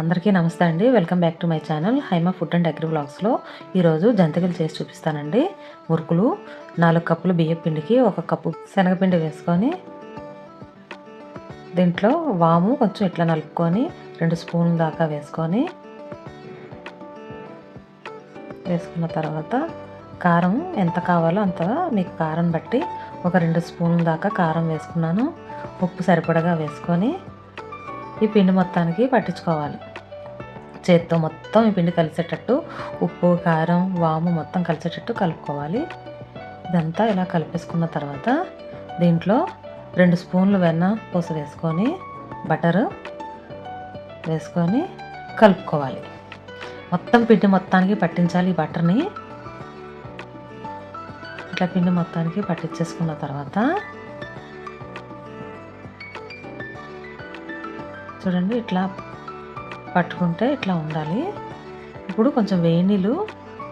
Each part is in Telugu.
అందరికీ నమస్తే అండి. Welcome back to my channel Haima food and agri బ్లాగ్స్లో ఈరోజు జంతికలు చేసి చూపిస్తానండి. మురుకులు నాలుగు కప్పులు బియ్యం పిండికి ఒక కప్పు శనగపిండి వేసుకొని దీంట్లో వాము కొంచెం ఇట్లా నలుపుకొని రెండు స్పూన్ల దాకా వేసుకొని వేసుకున్న తర్వాత కారం ఎంత కావాలో అంత మీకు కారం బట్టి ఒక రెండు స్పూన్ల దాకా కారం వేసుకున్నాను. ఉప్పు సరిపడగా వేసుకొని ఈ పిండి మొత్తానికి పట్టించుకోవాలి. చేత్తో మొత్తం ఈ పిండి కలిసేటట్టు ఉప్పు కారం వాము మొత్తం కలిసేటట్టు కలుపుకోవాలి. ఇదంతా ఇలా కలిపేసుకున్న తర్వాత దీంట్లో రెండు స్పూన్లు వెన్న పూస వేసుకొని బటరు వేసుకొని కలుపుకోవాలి. మొత్తం పిండి మొత్తానికి పట్టించాలి ఈ బటర్ని. ఇట్లా పిండి మొత్తానికి పట్టించేసుకున్న తర్వాత చూడండి ఇట్లా పట్టుకుంటే ఇట్లా ఉండాలి. ఇప్పుడు కొంచెం వేడి నీళ్ళు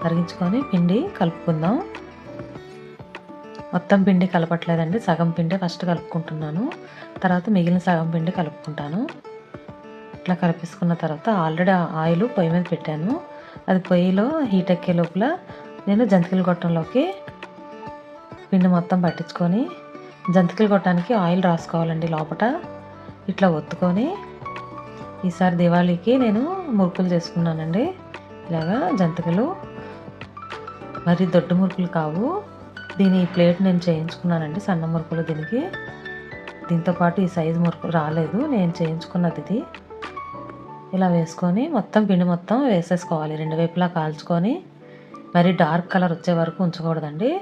కరిగించుకొని పిండి కలుపుకుందాం. మొత్తం పిండి కలపట్లేదండి. సగం పిండి ఫస్ట్ కలుపుకుంటున్నాను. తర్వాత మిగిలిన సగం పిండి కలుపుకుంటాను. ఇట్లా కలిపేసుకున్న తర్వాత ఆల్రెడీ ఆయిల్ పొయ్యి మీద పెట్టాను. అది పొయ్యిలో హీట్ ఎక్కే లోపల నేను జంతికల గొట్టంలోకి పిండి మొత్తం పట్టించుకొని జంతికలు కొట్టడానికి ఆయిల్ రాసుకోవాలండి లోపల ఇట్లా ఒత్తుకొని ఈసారి దివాళీకి నేను మురుకులు చేసుకున్నానండి. ఇలాగా జంతికలు. మరి దొడ్డు మురుకులు కావు. దీని ఈ ప్లేట్ నేను చేయించుకున్నానండి సన్న మురుకులు దీనికి. దీంతోపాటు ఈ సైజు మురుకులు రాలేదు నేను చేయించుకున్నది ఇది. ఇలా వేసుకొని మొత్తం పిండి మొత్తం వేసేసుకోవాలి రెండు వైపులా కాల్చుకొని. మరి డార్క్ కలర్ వచ్చే వరకు ఉంచకూడదండి.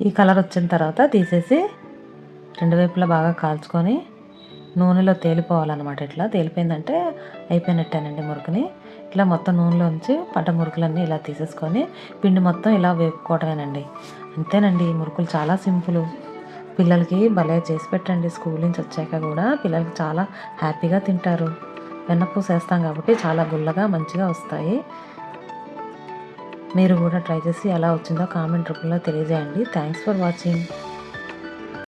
ఈ కలర్ వచ్చిన తర్వాత తీసేసి రెండు వైపులా బాగా కాల్చుకొని నూనెలో తేలిపోవాలన్నమాట ఇట్లా. తేలిపోయిందంటే అయిపోయినట్టేనండి మురుకుని. ఇట్లా మొత్తం నూనెలో ఉంచి పడ్డ మురుకులన్నీ ఇలా తీసేసుకొని పిండి మొత్తం ఇలా వేపుకోవటమేనండి. అంతేనండి ఈ మురుకులు చాలా సింపుల్. పిల్లలకి భలే చేసి పెట్టండి స్కూల్ నుంచి వచ్చాక కూడా పిల్లలకి చాలా హ్యాపీగా తింటారు. వెన్నపూస వేస్తాం కాబట్టి చాలా గుల్లగా మంచిగా వస్తాయి. మీరు కూడా ట్రై చేసి ఎలా వచ్చిందో కామెంట్ రూపంలో తెలియజేయండి. Thanks for watching.